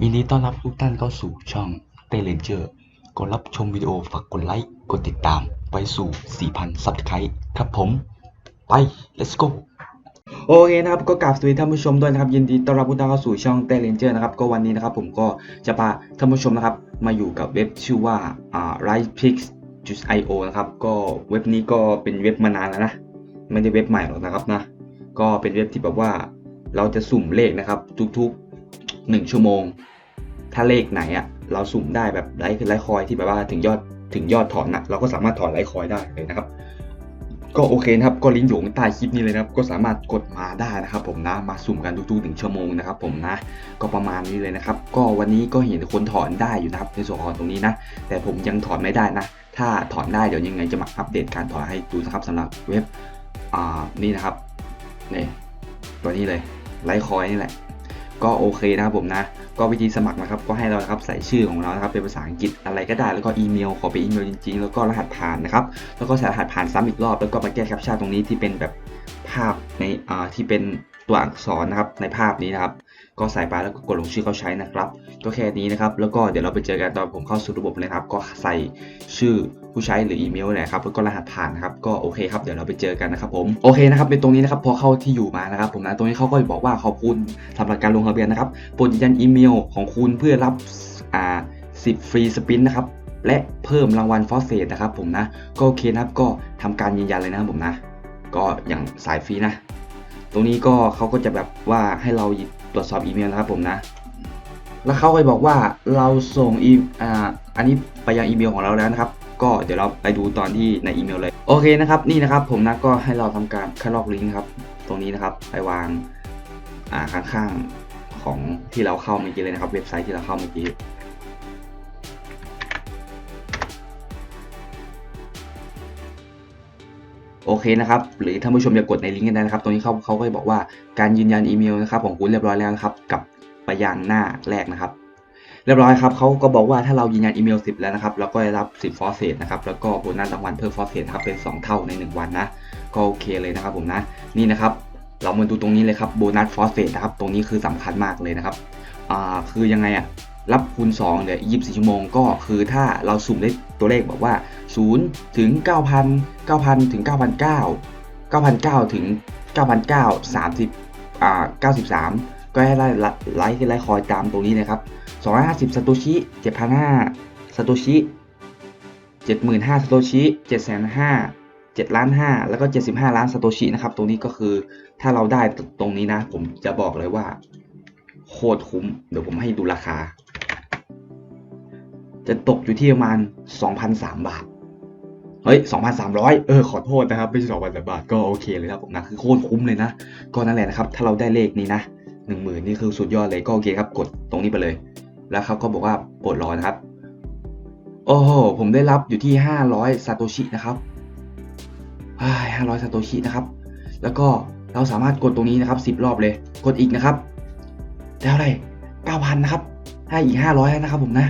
ยินดีต้อนรับทุกท่านเข้าสู่ช่องเตเลนเจอร์กดรับชมวิดีโอฝากกดไลค์ กดติดตามไปสู่ 4,000 ซับสไครต์ครับผม ไป let's go โอเคนะครับก็กราบสวัสดีท่านผู้ชมด้วยนะครับ ยินดีต้อนรับทุกท่านเข้าสู่ช่องเตเลนเจอร์นะครับก็วันนี้นะครับผมก็จะพาท่านผู้ชมนะครับ มาอยู่กับเว็บชื่อว่าอ่า rightpix.io นะครับก็เว็บนี้ก็เป็นเว็บมานานแล้วนะไม่ได้เว็บใหม่หรอกนะครับนะก็เป็นเว็บที่แบบว่าเราจะสุ่มเลขนะครับทุก หนึ่งชั่วโมง ถ้าเลขไหนอะเราสุ่มได้แบบไลค์คือไลค์คอยที่แบบว่าถึงยอดถึงยอดถอนนะเราก็สามารถถอนไลค์คอยได้เลยนะครับ ก็โอเคนะครับก็ลิงก์อยู่ข้างใต้คลิปนี้เลยนะครับ ก็สามารถกดมาได้นะครับ ผมนะมาสุ่มกันทุกๆหนึ่งชั่วโมงนะครับ ผมนะ ก็ประมาณนี้เลยนะครับ ก็วันนี้ก็เห็นคนถอนได้อยู่นะครับในส่วนของตรงนี้นะ แต่ผมยังถอนไม่ได้นะ ถ้าถอนได้เดี๋ยวยังไงจะมาอัปเดตการถอนให้ดูนะครับสำหรับเว็บอ่านี่นะครับนี่ตัวนี้เลยไลค์คอยนี่แหละ ก็โอเคนะครับผมนะ ก็วิธีสมัครนะครับ ก็ให้เรานะครับใส่ชื่อของเรานะครับเป็นภาษาอังกฤษอะไรก็ได้ แล้วก็อีเมลขอเป็นอีเมลจริง ๆ แล้วก็รหัสผ่านนะครับ แล้วก็ใส่รหัสผ่านซ้ำอีกรอบ แล้วก็มาแก้แคปชั่นตรงนี้ที่เป็นแบบภาพในอ่าที่เป็นตัวอักษรนะครับในภาพนี้นะครับ ก็ใส่ไปแล้วก็กดลงชื่อเขาใช้นะครับ ก็แค่นี้นะครับ แล้วก็เดี๋ยวเราไปเจอกันตอนผมเข้าสู่ระบบเลยครับ ก็ใส่ชื่อ ผู้ใช้หรืออีเมลเนี่ยครับแล้วก็รหัสผ่านนะครับก็โอเคครับเดี๋ยวเราไปเจอกันนะครับผมโอเคนะครับในตรงนี้นะครับพอเข้าที่อยู่มานะครับผมนะตรงนี้เขาก็บอกว่าขอบคุณสำหรับการลงทะเบียนนะครับโปรดยืนยันอีเมลของคุณเพื่อรับอ่าสิบฟรีสปินนะครับและเพิ่มรางวัลฟอสเฟตนะครับผมนะก็โอเคนะครับก็ทำการยืนยันเลยนะครับผมนะก็อย่างสายฟรีนะตรงนี้ก็เขาก็จะแบบว่าให้เราตรวจสอบอีเมลนะครับผมนะ แล้วเขาก็บอกว่าเราส่งอีอ่าอันนี้ไปยังอีเมลของเราแล้วนะครับ ก็เดี๋ยวเราไปดูตอนที่ในอีเมลเลย โอเคนะครับนี่นะครับผมนะก็ให้เราทำการคัดลอกลิงก์ครับ ตรงนี้นะครับไปวางอ่าข้างๆของที่เราเข้าเมื่อกี้เลยนะครับ เว็บไซต์ที่เราเข้าเมื่อกี้โอเคนะครับ หรือท่านผู้ชมอย่ากดในลิงก์กันได้นะครับ ตรงนี้เขาเขาก็บอกว่าการยืนยันอีเมลนะครับของคุณเรียบร้อยแล้วนะครับ กับไปยังหน้าแรกนะครับ เรียบร้อยครับเขาก็บอกว่าถ้าเรายืนยันอีเมล 10 แล้วนะครับเราก็ได้รับ 10 ฟอสเฟตนะครับแล้วก็โบนัสรางวัลเพิ่มฟอสเฟตครับเป็น 2 เท่าใน 1 วันนะก็โอเคเลยนะครับผมนะนี่นะครับเรามาดูตรงนี้เลยครับโบนัสฟอสเฟตนะครับตรงนี้คือสำคัญมากเลยนะครับอ่าคือยังไงอะรับคูณ2เหลือ24 ชั่วโมงก็คือถ้าเราสุ่มได้ตัวเลขบอกว่า 0 ถึง 9,000 9,000 ถึง 9,900 9,900 ถึง 9,900 30อ่า93 ก็ให้ไล่ไลค์ที่ไลค์คอยตามตรงนี้นะครับ250สโตชิ7,500สโตชิ75,000สโตชิ7,500 7ล้าน5แล้วก็ 75 ล้านสโตชินะครับ ตรงนี้ก็คือถ้าเราได้ตรงนี้นะ ผมจะบอกเลยว่า โคตรคุ้ม เดี๋ยวผมให้ดูราคา จะตกอยู่ที่ประมาณ 2,003 บาท เฮ้ย 2,300 เออ ขอโทษนะครับ ไม่ใช่2,300บาท ก็โอเคเลยครับผมนะ คือโคตรคุ้มเลยนะ ก็นั่นแหละนะครับ ถ้าเราได้เลขนี้นะ 10,000นี่คือสุดยอดเลยก็โอเคครับ กดตรงนี้ไปเลย แล้วเขาก็บอกว่าโปรดรอนะครับ โอ้โหผมได้รับอยู่ที่500ซาโตชินะครับ500ซาโตชินะครับ แล้วก็เราสามารถกดตรงนี้นะครับ10รอบเลย กดอีกนะครับแล้วอะไร9,000นะครับให้อีก500นะครับผมนะ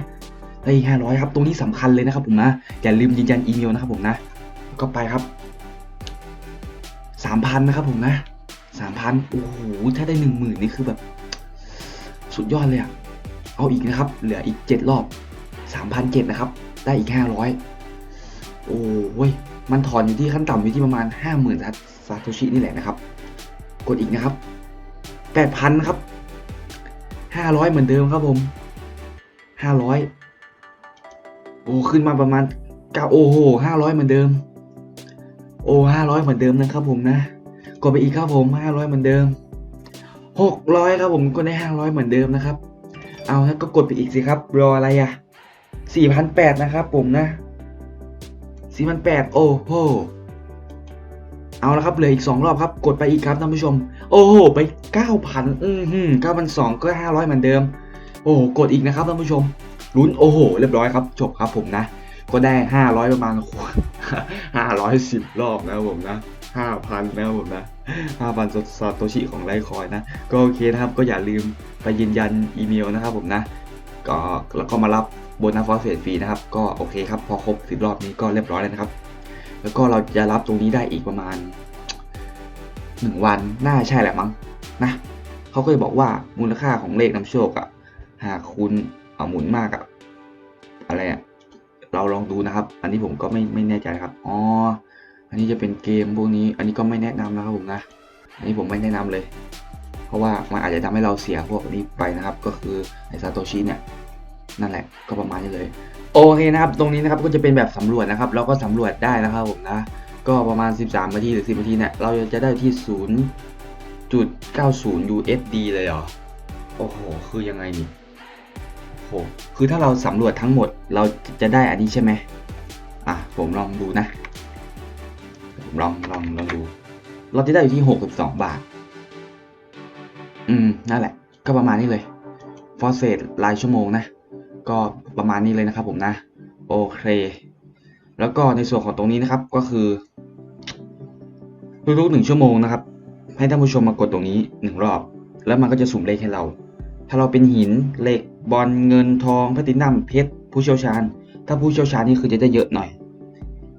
ได้อีก500ครับ ตรงนี้สำคัญเลยนะครับผมนะ อย่าลืมยืนยันอีเมลนะครับผมนะ ก็ไปครับ3,000นะครับผมนะ 3,000โอ้โห ถ้าได้10,000นี่คือแบบ สุดยอดเลยอะเอาอีกนะครับ เหลืออีก7รอบ3,007นเจ็ดนะครับ ได้อีก500โอ้ย มันถอนอยู่ที่ขั้นต่ำอยู่ที่ประมาณ50,000ซาโตชินี่แหละนะครับ กดอีกนะครับ8,000ครับ500เหมือนเดิมครับผม500โอ้ขึ้นมาประมาณ9โอ้โห500เหมือนเดิม โอ้500เหมือนเดิมนะครับผมนะ กดไปอีกครับผม500เหมือนเดิม600ครับผมก็ได้500เหมือนเดิมนะครับ เอาฮะก็กดไปอีกสิครับ รออะไรอะ4,800นะครับผมนะ4,800โอ้โหเอาละครับเหลืออีก2รอบครับกดไปอีกครับท่านผู้ชม โอ้โหไป9,000อืมฮึ9,200ก็500เหมือนเดิม โอ้โหกดอีกนะครับท่านผู้ชมลุ้นโอ้โห เรียบร้อยครับ จบครับผมนะ ก็ได้500ประมาณ510รอบนะครับผมนะ 5,000นะครับผมนะ5,000ซาโตชิของไลคอยนะ ก็โอเคนะครับก็อย่าลืมไปยืนยันอีเมลนะครับผมนะ ก็แล้วก็มารับโบนัสฟอสเฟตฟรีนะครับ ก็โอเคครับ พอครบ10รอบนี้ก็เรียบร้อยแล้วนะครับ แล้วก็เราจะรับตรงนี้ได้อีกประมาณ 1 วันน่าใช่แหละมั้งนะเขาก็จะบอกว่ามูลค่าของเลขนำโชคอะหากคุณเอาหมุนมากอะอะไรอะเราลองดูนะครับ อันนี้ผมก็ไม่ไม่แน่ใจครับ อ๋อ อันนี้จะเป็นเกมพวกนี้ อันนี้ก็ไม่แนะนำนะครับผมนะ อันนี้ผมไม่แนะนำเลย เพราะว่ามันอาจจะทำให้เราเสียพวกนี้ไปนะครับ ก็คือไอซาโตชิเนี่ย นั่นแหละ ก็ประมาณนี้เลย โอเคนะครับ ตรงนี้นะครับก็จะเป็นแบบสำรวจนะครับ เราก็สำรวจได้นะครับผมนะ ก็ประมาณ 13นาทีหรือ 10นาทีเนี่ย เราจะได้ที่ 0.90 USD เลยเหรอ โอ้โห คือยังไงนี่โอ้โหคือถ้าเราสำรวจทั้งหมด เราจะได้อันนี้ใช่ไหมอะ ผมลองดูนะ ผมลองลองลองดูเราจะได้อยู่ที่62บาท อืมนั่นแหละ ก็ประมาณนี้เลย ฟอสเฟตรายชั่วโมงนะ ก็ประมาณนี้เลยนะครับผมนะ โอเค แล้วก็ในส่วนของตรงนี้นะครับก็คือทุกๆหนึ่งชั่วโมงนะครับ ให้ท่านผู้ชมมากดตรงนี้หนึ่งรอบ แล้วมันก็จะสุ่มเลขให้เรา ถ้าเราเป็นหินเหล็กบอลเงินทองแพลตินัมเพชรผู้เชี่ยวชาญ ถ้าผู้เชี่ยวชาญนี่คือจะได้เยอะหน่อย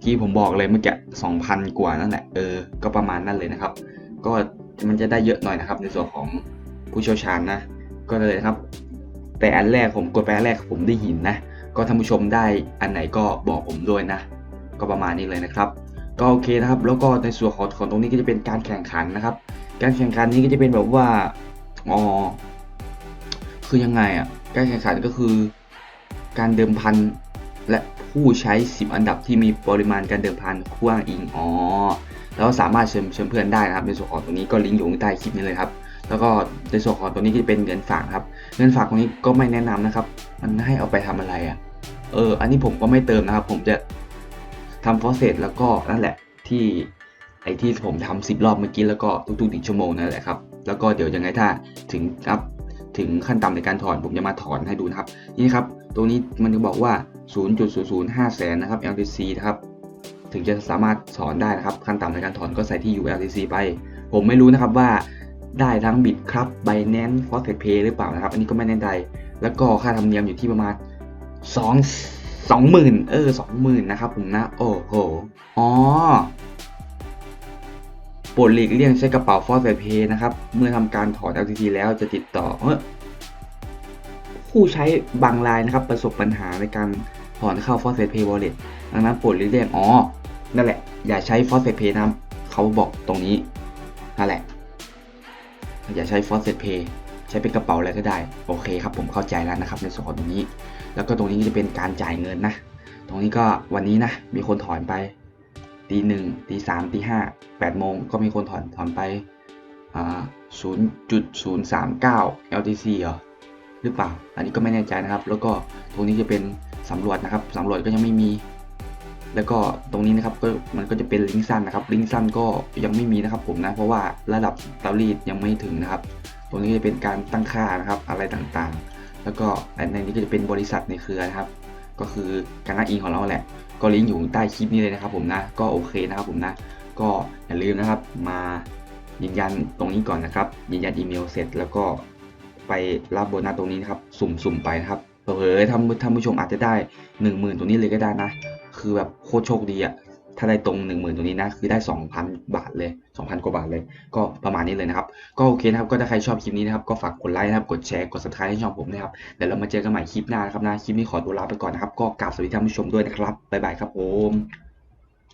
ที่ผมบอกเลยเมื่อกี้สองพันกว่านั่นแหละเออก็ประมาณนั้นเลยนะครับ ก็มันจะได้เยอะหน่อยนะครับ ในส่วนของผู้เชี่ยวชาญนะ ก็เลยนะครับ แต่อันแรกผมกดไปอันแรกผมได้หินนะ ก็ท่านผู้ชมได้อันไหนก็บอกผมด้วยนะ ก็ประมาณนี้เลยนะครับ ก็โอเคนะครับ แล้วก็ในส่วนของของตรงนี้ก็จะเป็นการแข่งขันนะครับ การแข่งขันนี้ก็จะเป็นแบบว่าอ๋อคือยังไงอะการแข่งขันก็คือ การเดิมพันและผ ผู้ใช้ 10 อันดับที่มีปริมาณการเดิมพันกว้างอิงอ๋อแล้วสามารถเชิญเชิญเพื่อนได้นะครับในส่วนของตรงนี้ก็ลิงก์อยู่ใต้คลิปนี้เลยครับแล้วก็ในส่วนของตัวนี้ก็จะเป็นเงินฝากครับ เงินฝากตรงนี้ก็ไม่แนะนำนะครับ มันให้เอาไปทำอะไรอะ เออ อันนี้ผมก็ไม่เติมนะครับ ผมจะทำฟอสเซตแล้วก็นั่นแหละที่ไอที่ผมทำสิบรอบเมื่อกี้แล้วก็ทุกๆหนึ่งชั่วโมงนั่นแหละครับ แล้วก็เดี๋ยวยังไงถ้าถึงครับ ถึงขั้นต่ำในการถอน ผมจะมาถอนให้ดูนะครับ นี่ครับ ตรงนี้มันจะบอกว่า 0.005 แสนนะครับ LTC นะครับ ถึงจะสามารถถอนได้นะครับ ขั้นต่ำในการถอนก็ใส่ที่ ULTC ไป ผมไม่รู้นะครับว่าได้ทั้งบิตครับ Binance f o s t Pay หรือเปล่านะครับ อันนี้ก็ไม่แน่ใจ แล้วก็ค่าธรรมเนียมอยู่ที่ประมาณ 2 20,000 เออ 20,000 นะครับผมนะ โอ้โห อ๋อ โปรดหลีกเลี่ยงใช้กระเป๋า f o s t Pay นะครับ เมื่อทำการถอน LTC แล้วจะติดต่อเออผู้ใช้บางรายนะครับ ประสบปัญหาในการถอนเข้า f o s t Pay Wallet ดังนั้นโปรดหลีกเลี่ยงอ๋อนั่นแหละ อย่าใช้ f o s t Pay นะครับเขาบอกตรงนี้นั่นแหละ อย่าใช้ f o s t Pay ใช้เป็นกระเป๋าอะไรก็ได้ โอเคครับ ผมเข้าใจแล้วนะครับ ในส่วนของตรงนี้ แล้วก็ตรงนี้จะเป็นการจ่ายเงินนะ ตรงนี้ก็วันนี้นะมีคนถอนไป ตีหนึ่งตีสามตีห้าแปดโมงก็มีคนถอนถอนไปศูนย์จุดศูนย์สามเก้า LTC เหรอหรือเปล่า อันนี้ก็ไม่แน่ใจนะครับ แล้วก็ตรงนี้จะเป็นสำรวจนะครับสำรวจก็ยังไม่มี แล้วก็ตรงนี้นะครับก็มันก็จะเป็นลิงก์สั้นนะครับ ลิงก์สั้นก็ยังไม่มีนะครับผมนะ เพราะว่าระดับตารีดยังไม่ถึงนะครับ ตรงนี้จะเป็นการตั้งค่านะครับอะไรต่างๆ แล้วก็ในนี้ก็จะเป็นบริษัทในเครือนะครับ ก็คือการอ้างอิงของเราแหละ ก็ลิงก์อยู่ใต้คลิปนี้เลยนะครับผมนะ ก็โอเคนะครับผมนะ ก็อย่าลืมนะครับมายืนยันตรงนี้ก่อนนะครับ ยืนยันอีเมลเสร็จแล้วก็ไปรับโบนัสตรงนี้นะครับ สุ่มๆไปนะครับเผลอๆท่านท่านผู้ชมอาจจะได้หนึ่งหมื่นตรงนี้เลยก็ได้นะ คือแบบโคตรโชคดีอะ ถ้าได้ตรง 1 0,000ตรงนี้นะ คือได้ 2,000 บาทเลย 2,000 กว่าบาทเลย ก็ประมาณนี้เลยนะครับ ก็โอเคนะครับ ก็ถ้าใครชอบคลิปนี้นะครับ ก็ฝากกดไลค์นะครับ กดแชร์ กด subscribe ให้ช่องผมนะครับ เดี๋ยวเรามาเจอกันใหม่คลิปหน้านะครับนะ คลิปนี้ขอตัวลาไปก่อนนะครับ ก็กราบสวัสดีท่านผู้ชมด้วยนะครับ บ๊ายบายครับผม